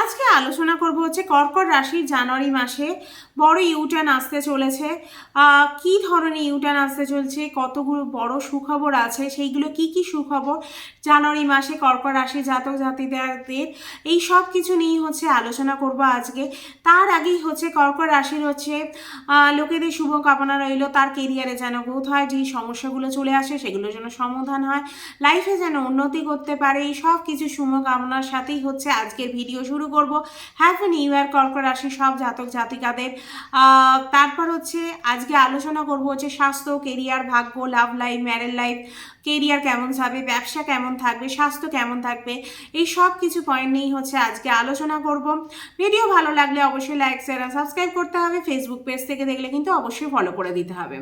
আজকে আলোচনা করব হচ্ছে কর্কট রাশির জানুয়ারি মাসে বড় ইউটার্ন আসতে চলেছে। কি ধরনের ইউটার্ন আসতে চলছে? কতগুলো বড় সুখবর আছে? সেইগুলো কি কি সুখবর জানুয়ারি মাসে কর্কট রাশি জাতক জাতিদের এই সব কিছু নিয়েই হচ্ছে আলোচনা করব আজকে। তার আগেই হচ্ছে কর্কট রাশির হচ্ছে লোকেদের শুভ কামনা রইল। তার কেরিয়ারে যেন বোধ হয় যে সমস্যাগুলো চলে আসে সেগুলো যেন সমাধান হয়। লাইফে যেন উন্নতি করতে পারে, এই সব কিছু শুভ কামনার সাথেই হচ্ছে আজকের ভিডিও শুরু। করব। হ্যাপি নিউ ইয়ার কর্কট রাশি সব জাতক জাতিকাদের। তারপর হচ্ছে আজকে আলোচনা করব হচ্ছে স্বাস্থ্য কেরিয়ার ভাগ্য love life marriage life career কেমন যাবে, ব্যবসা কেমন থাকবে, স্বাস্থ্য কেমন থাকবে, এই সব কিছু পয়েন্ট নিয়েই হচ্ছে আজকে আলোচনা করব। ভিডিও ভালো লাগলে অবশ্যই লাইক শেয়ার সাবস্ক্রাইব করতে হবে। ফেসবুক পেজ থেকে দেখলে কিন্তু অবশ্যই ফলো করে দিতে হবে।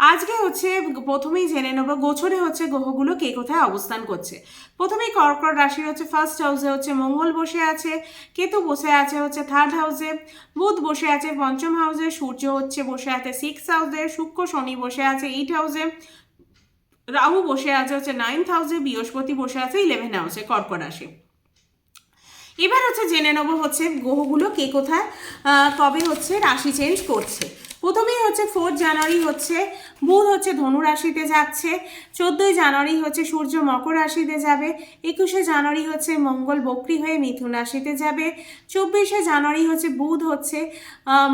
আজকে হচ্ছে প্রথমেই জেনে নেব, গোছরে হচ্ছে গ্রহগুলো কে কোথায় অবস্থান করছে। প্রথমেই কর্কট রাশির হচ্ছে ফার্স্ট হাউসে হচ্ছে মঙ্গল বসে আছে, কেতু বসে আছে হচ্ছে থার্ড হাউসে বুধ বসে আছে পঞ্চম হাউসে সূর্য হচ্ছে বসে আছে সিক্স হাউসে শুক্র শনি বসে আছে এইট হাউসে রাহু বসে আছে হচ্ছে নাইন্থ হাউসে বৃহস্পতি বসে আছে ইলেভেন হাউসে কর্কট রাশি। এবার হচ্ছে জেনে নেব হচ্ছে গ্রহগুলো কে কোথায় কবে হচ্ছে রাশি চেঞ্জ করছে। প্রথমেই হচ্ছে ফোর্থ জানুয়ারি হচ্ছে বুধ হচ্ছে ধনু রাশিতে যাচ্ছে, চোদ্দোই জানুয়ারি হচ্ছে সূর্য মকর রাশিতে যাবে, একুশে জানুয়ারি হচ্ছে মঙ্গল বক্রি হয়ে মিথুন রাশিতে যাবে, চব্বিশে জানুয়ারি হচ্ছে বুধ হচ্ছে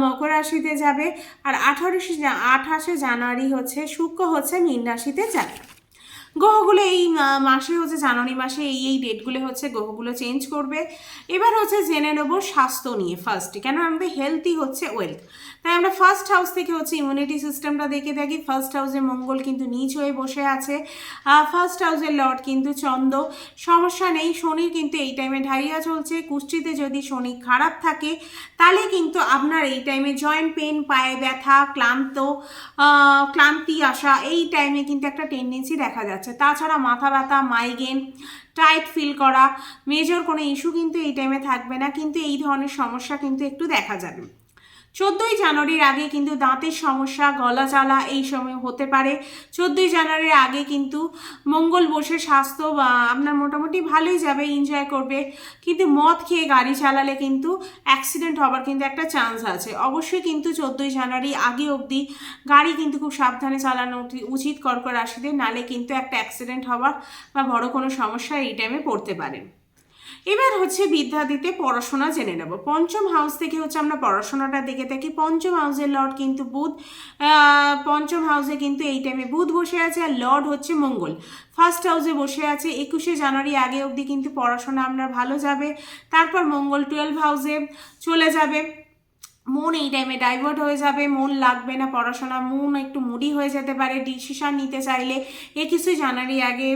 মকর রাশিতে যাবে, আর আঠারোশে আঠাশে জানুয়ারি হচ্ছে শুক্র হচ্ছে মীন রাশিতে যাবে। গ্রহগুলো এই মাসে হচ্ছে জানুয়ারি মাসে এই এই ডেটগুলো হচ্ছে গ্রহগুলো চেঞ্জ করবে। এবার হচ্ছে জেনে নেব স্বাস্থ্য নিয়ে ফার্স্ট কেন আমাদের হেলথই হচ্ছে ওয়েলথ তাই আমরা ফার্স্ট হাউস থেকে হচ্ছে ইমিউনিটি সিস্টেমটা দেখে থাকি। ফার্স্ট হাউসে মঙ্গল কিন্তু নিচ হয়ে বসে আছে। ফার্স্ট হাউসের লর্ড কিন্তু চন্দ্র। সমস্যা নেই শনির কিন্তু এই টাইমে ঢাইয়া চলছে। কুষ্টিতে যদি শনি খারাপ থাকে, তাহলে কিন্তু আপনার এই টাইমে জয়েন্ট পেন পায়ে ব্যথা, ক্লান্ত ক্লান্তি আসা এই টাইমে কিন্তু একটা টেন্ডেন্সি দেখা যাচ্ছে। তাছাড়া মাথা ব্যথা মাইগ্রেন টাইট ফিল করা মেজর কোনো ইস্যু কিন্তু এই টাইমে থাকবে না। কিন্তু এই ধরনের সমস্যা কিন্তু একটু দেখা যাবে। চোদ্দোই জানুয়ারির আগে কিন্তু দাঁতের সমস্যা গলা জ্বালা এই সময় হতে পারে। চোদ্দোই জানুয়ারির আগে কিন্তু মঙ্গল বসে স্বাস্থ্য, বা আপনার মোটামুটি ভালোই যাবে এনজয় করবে। কিন্তু মদ খেয়ে গাড়ি চালালে কিন্তু অ্যাক্সিডেন্ট হবার কিন্তু একটা চান্স আছে। অবশ্যই কিন্তু চোদ্দোই জানুয়ারি আগে অবধি গাড়ি কিন্তু খুব সাবধানে চালানো উচিত কর্কট রাশিদের নালে কিন্তু একটা অ্যাক্সিডেন্ট হওয়ার বা বড় কোনো সমস্যা এই টাইমে পড়তে পারে। এবার হচ্ছে বিদ্যা দিতে পড়াশোনা জেনে নেব। পঞ্চম হাউস থেকে হচ্ছে আমরা পড়াশোনাটা দেখে থাকি। পঞ্চম হাউসের লর্ড কিন্তু বুধ পঞ্চম হাউসে কিন্তু এই টাইমে বুধ বসে আছে আর লর্ড হচ্ছে মঙ্গল। ফার্স্ট হাউসে বসে আছে। একুশে জানুয়ারি আগে অবধি কিন্তু পড়াশোনা আপনার ভালো যাবে। তারপর মঙ্গল টুয়েলভ হাউসে চলে যাবে। মন এই টাইমে ডাইভার্ট হয়ে যাবে, মন লাগবে না পড়াশোনা, মন একটু মুডি হয়ে যেতে পারে ডিসিশন নিতে চাইলে একুশে জানুয়ারি আগে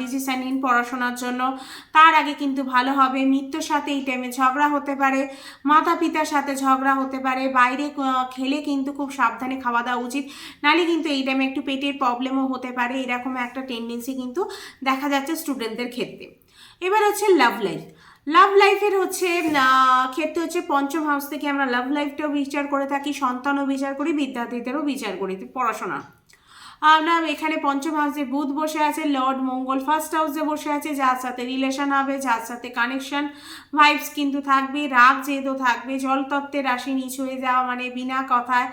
ডিসিশন নিন পড়াশোনার জন্য। তার আগে কিন্তু ভালো হবে, মৃত্যুর সাথে এই টাইমে ঝগড়া হতে পারে মাতা পিতার সাথে ঝগড়া হতে পারে, বাইরে খেলে কিন্তু খুব সাবধানে খাওয়া দাওয়া উচিত। নাহলে কিন্তু এই টাইমে একটু পেটের প্রবলেমও হতে পারে, এরকম একটা টেন্ডেন্সি কিন্তু দেখা যাচ্ছে স্টুডেন্টদের ক্ষেত্রে। এবার হচ্ছে লাভ লাইফ লাভ লাইফের হচ্ছে ক্ষেত্রে হচ্ছে পঞ্চম হাউস থেকে আমরা লাভ লাইফটাও বিচার করে থাকি, সন্তানও বিচার করি, বিদ্যার্থীদেরও বিচার করি পড়াশোনা। আমরা এখানে পঞ্চম হাউসে বুধ বসে আছে লর্ড মঙ্গল ফার্স্ট হাউসে বসে আছে, যার সাথে রিলেশন হবে, যার সাথে কানেকশন ভাইবস কিন্তু থাকবে, রাগ যেহেতু থাকবে জলতত্ত্বের রাশি নিচ হয়ে যাওয়া মানে বিনা কথায়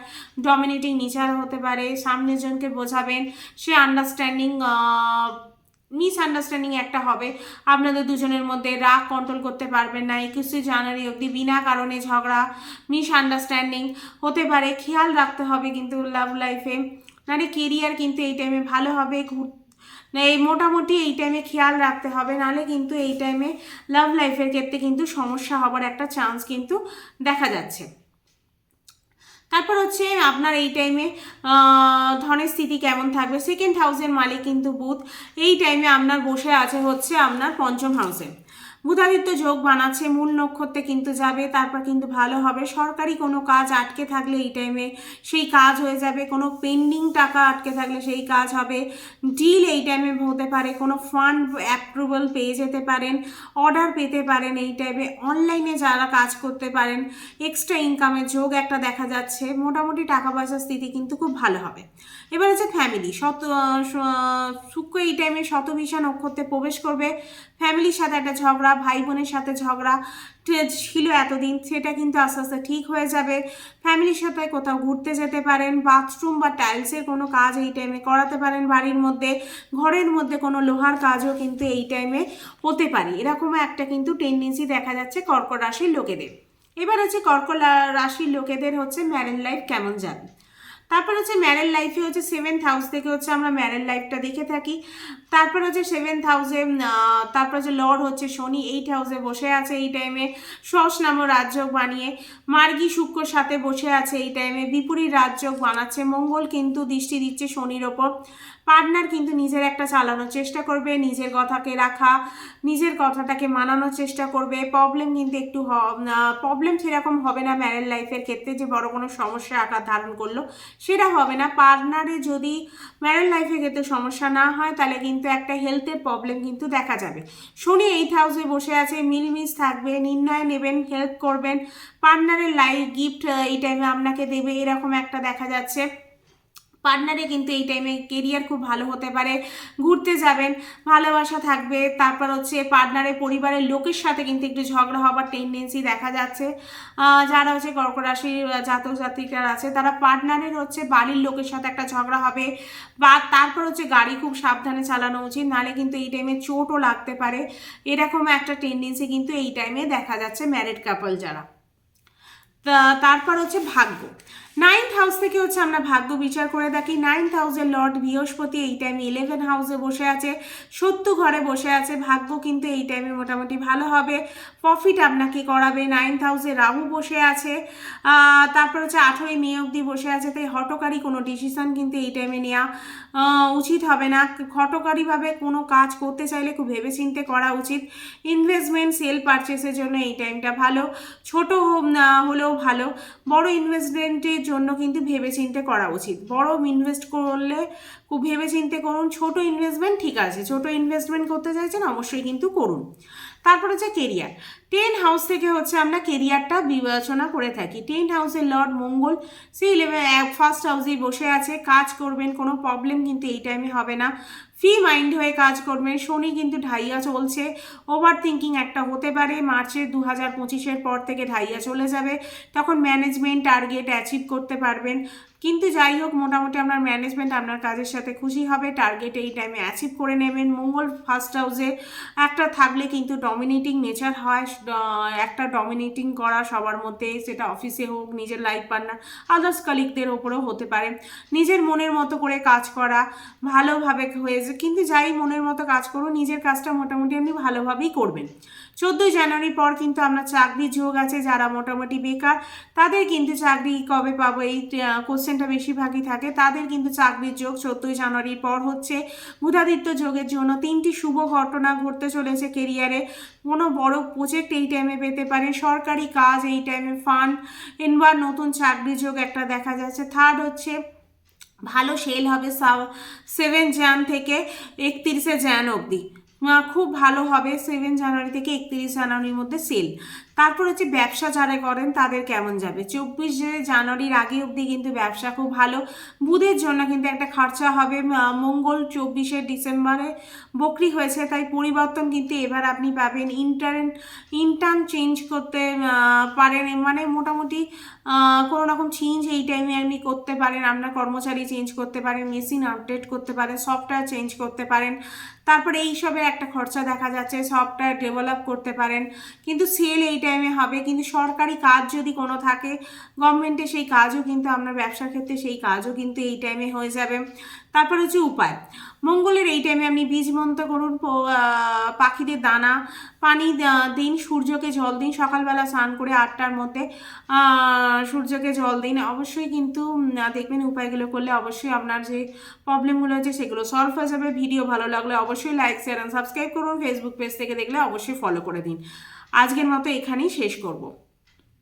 ডমিনেটিং নিচার হতে পারে সামনের জনকে বোঝাবেন, সে আন্ডারস্ট্যান্ডিং মিস আন্ডারস্ট্যান্ডিং একটা হবে। আপনাদের দুজনের মধ্যে রাগ কন্ট্রোল করতে পারবেন না। একুশে জানুয়ারি অবধি বিনা কারণে ঝগড়া মিসআন্ডারস্ট্যান্ডিং হতে পারে। খেয়াল রাখতে হবে কিন্তু লাভ লাইফে নাহলে কেরিয়ার কিন্তু এই টাইমে ভালো হবে। ঘুর এই মোটামুটি এই টাইমে খেয়াল রাখতে হবে। নাহলে কিন্তু এই টাইমে লাভ লাইফের ক্ষেত্রে কিন্তু সমস্যা হবার একটা চান্স কিন্তু দেখা যাচ্ছে। তারপর হচ্ছে আপনার এই টাইমে ধনের স্থিতি কেমন থাকবে? সেকেন্ড হাউসের মালিক কিন্তু বুধ। এই টাইমে আপনার বসে আছে হচ্ছে আপনার পঞ্চম হাউসে বুধাদিত্য যোগ বানাচ্ছে, মূল নক্ষত্রে কিন্তু যাবে, তারপর কিন্তু ভালো হবে। সরকারি কোনো কাজ আটকে থাকলে এই টাইমে সেই কাজ হয়ে যাবে। কোনো পেন্ডিং টাকা আটকে থাকলে সেই কাজ হবে। ডিল এই টাইমে হতে পারে, কোনো ফান্ড অ্যাপ্রুভাল পেয়ে যেতে পারেন অর্ডার পেতে পারেন এই টাইমে অনলাইনে যারা কাজ করতে পারেন এক্সট্রা ইনকামের যোগ একটা দেখা যাচ্ছে, মোটামুটি টাকা পয়সার স্থিতি কিন্তু খুব ভালো হবে। এবার হচ্ছে ফ্যামিলি শত শুক্র এই টাইমে শতভিসা নক্ষত্রে প্রবেশ করবে। ফ্যামিলির সাথে একটা ঝগড়া ভাই বোনের সাথে ঝগড়া ছিল এতদিন, সেটা কিন্তু আস্তে আস্তে ঠিক হয়ে যাবে। ফ্যামিলির সাথে কোথাও ঘুরতে যেতে পারেন, বাথরুম বা টাইলসের কোনো কাজ এই টাইমে করাতে পারেন। বাড়ির মধ্যে, ঘরের মধ্যে কোনো লোহার কাজও কিন্তু এই টাইমে হতে পারে। এরকম একটা কিন্তু টেন্ডেন্সি দেখা যাচ্ছে কর্কট রাশির লোকেদের। এবার হচ্ছে কর্কট রাশির লোকেদের হচ্ছে ম্যারেন লাইফ কেমন যাবে? তারপর হচ্ছে ম্যারেল লাইফে হচ্ছে সেভেন্থ হাউস থেকে হচ্ছে আমরা ম্যারেল লাইফটা দেখে থাকি। তারপর হচ্ছে সেভেন্থ হাউসে তারপর হচ্ছে লর্ড হচ্ছে শনি এইট হাউসে বসে আছে এই টাইমে সস নাম রাজযোগ বানিয়ে, মার্গী শুক্রর সাথে বসে আছে এই টাইমে বিপরীত রাজযোগ বানাচ্ছে, মঙ্গল কিন্তু দৃষ্টি দিচ্ছে শনির ওপর। পার্টনার কিন্তু নিজের একটা চালানোর চেষ্টা করবে, নিজের কথাকে রাখা, নিজের কথাটাকে মানানোর চেষ্টা করবে। প্রবলেম কিন্তু একটু প্রবলেম সেরকম হবে না ম্যারেড লাইফের ক্ষেত্রে যে বড় কোনো সমস্যা আকার ধারণ করল। সেটা হবে না। পার্টনারে যদি ম্যারেড লাইফের ক্ষেত্রে সমস্যা না হয়, তাহলে কিন্তু একটা হেলথের প্রবলেম কিন্তু দেখা যাবে। শনি এইট হাউসে বসে আছে মিলমিস থাকবে, নির্ণয় নেবেন হেল্প করবেন। পার্টনারের লাইফ গিফট এই টাইমে আপনাকে দেবে, এরকম একটা দেখা যাচ্ছে। পার্টনারে কিন্তু এই টাইমে কেরিয়ার খুব ভালো হতে পারে, ঘুরতে যাবেন, ভালোবাসা থাকবে, তারপর হচ্ছে পার্টনারের পরিবারের লোকের সাথে কিন্তু একটু ঝগড়া হবার টেন্ডেন্সি দেখা যাচ্ছে। যারা হচ্ছে কর্কট রাশির জাতক জাতিকার আছে, তারা পার্টনারের হচ্ছে বাড়ির লোকের সাথে একটা ঝগড়া হবে বা তারপর হচ্ছে গাড়ি খুব সাবধানে চালানো উচিত, নাহলে কিন্তু এই টাইমে চোটও লাগতে পারে। এরকম একটা টেন্ডেন্সি কিন্তু এই টাইমে দেখা যাচ্ছে ম্যারিড কাপল যারা। তারপর হচ্ছে ভাগ্য। নাইন্থ হাউস থেকে হচ্ছে আমরা ভাগ্য বিচার করে দেখি। নাইন্থ হাউসের লর্ড বৃহস্পতি এই টাইমে ইলেভেন হাউসে বসে আছে। সত্য ঘরে বসে আছে। ভাগ্য কিন্তু এই টাইমে মোটামুটি ভালো হবে। প্রফিট আপনাকে করাবে? নাইন্থ হাউসে রাহু বসে আছে। তারপর হচ্ছে আঠেরোই মে অবধি বসে আছে। তাই হটকারী কোনো ডিসিশন কিন্তু এই টাইমে নেওয়া উচিত হবে না। হটকারীভাবে কোনো কাজ করতে চাইলে খুব ভেবেচিন্তে করা উচিত। ইনভেস্টমেন্ট সেল পারচেসের জন্য এই টাইমটা ভালো। ছোট হলেও ভালো। বড় ইনভেস্টমেন্টের জন্য কিন্তু ভেবেচিন্তে করা উচিত। বড় ইনভেস্ট করলে খুব ভেবেচিন্তে করুন, ছোট ইনভেস্টমেন্ট ঠিক আছে, ছোট ইনভেস্টমেন্ট করতে চাইছেন অবশ্যই কিন্তু করুন। তারপর হচ্ছে কেরিয়ার টেন হাউস থেকে হচ্ছে আমরা কেরিয়ারটা বিবেচনা করে থাকি। টেন হাউসের লর্ড মঙ্গল, সেই ইলেভেন ফার্স্ট হাউসেই বসে আছে, কাজ করবেন, কোনো প্রবলেম কিন্তু এই টাইমে হবে না। ফ্রি মাইন্ড হয়ে কাজ করবেন, শনি কিন্তু ঢাইয়া চলছে ওভার থিঙ্কিং একটা হতে পারে, মার্চের দু হাজার পঁচিশের পর থেকে ঢাইয়া চলে যাবে, তখন ম্যানেজমেন্ট টার্গেট অ্যাচিভ করতে পারবেন। কিন্তু যাই হোক, মোটামুটি আপনার ম্যানেজমেন্ট আপনার কাজের সাথে খুশি হবে টার্গেট এই টাইমে অ্যাচিভ করে নেবেন। মঙ্গল ফার্স্ট হাউসে একটা থাকলে কিন্তু ডমিনেটিং নেচার হয়। একটা ডমিনেটিং করা সবার মধ্যে, সেটা অফিসে হোক, নিজের লাইফ পার্টনার আদার্স কালিকদের ওপরেও হতে পারে। নিজের মনের মতো করে কাজ করা, ভালোভাবে হয়েছে কিন্তু যাই মনের মতো কাজ করুন নিজের কাজটা মোটামুটি আপনি ভালোভাবেই করবেন। চোদ্দোই জানুয়ারির পর কিন্তু আপনার চাকরির যোগ আছে যারা মোটামুটি বেকার, তাদের কিন্তু চাকরি কবে পাবো? এই কোশ্চেনটা বেশিরভাগই থাকে। তাদের কিন্তু চাকরির যোগ চোদ্দোই জানুয়ারির পর হচ্ছে। বুধাদিত্য যোগের জন্য তিনটি শুভ ঘটনা ঘটতে চলেছে কেরিয়ারে কোনো বড় প্রজেক্ট এই টাইমে পেতে পারে। সরকারি কাজ এই টাইমে ফান্ড এনবার নতুন চাকরি যোগ একটা দেখা যাচ্ছে। থার্ড হচ্ছে, ভালো সেল হবে সেভেন জ্যান থেকে একত্রিশে জ্যান অবধি। খুব ভালো হবে সেভেন জানুয়ারি থেকে একত্রিশ জানুয়ারির মধ্যে সেল তারপর হচ্ছে ব্যবসা যারা করেন তাদের কেমন যাবে? চব্বিশে জানুয়ারির আগে অবধি কিন্তু ব্যবসা খুব ভালো। বুধের জন্য কিন্তু একটা খরচা হবে। মঙ্গল চব্বিশে ডিসেম্বরে বকরি হয়েছে, তাই পরিবর্তন কিন্তু এবার আপনি পাবেন। ইন্টার্ন ইন্টার্ন চেঞ্জ করতে পারেন। মানে মোটামুটি কোনো রকম চেঞ্জ এই টাইমে আপনি করতে পারেন। আপনার কর্মচারী চেঞ্জ করতে পারেন মেশিন আপডেট করতে পারেন সফটওয়্যার চেঞ্জ করতে পারেন। তারপরে এইসবের একটা খরচা দেখা যাচ্ছে সফটওয়্যার ডেভেলপ করতে পারেন। কিন্তু সেল এই টাইমে হবে, কিন্তু সরকারি কাজ যদি কোনো থাকে গভর্নমেন্টে সেই কাজও কিন্তু আপনার ব্যবসার ক্ষেত্রে সেই কাজও কিন্তু এই টাইমে হয়ে যাবে। তারপর হচ্ছে উপায়। মঙ্গলের এই টাইমে আপনি বীজ মন্ত্র করুন পাখিদের দানা, পানি দিন, সূর্যকে জল দিন, সকালবেলা স্নান করে আটটার মধ্যে সূর্যকে জল দিন। অবশ্যই কিন্তু দেখবেন উপায়গুলো করলে অবশ্যই আপনার যে প্রবলেমগুলো আছে সেগুলো সলভ হয়ে যাবে। ভিডিও ভালো লাগলে অবশ্যই লাইক শেয়ার সাবস্ক্রাইব করুন। ফেসবুক পেজ থেকে দেখলে অবশ্যই ফলো করে দিন। আজকের মতো এখানেই শেষ করব।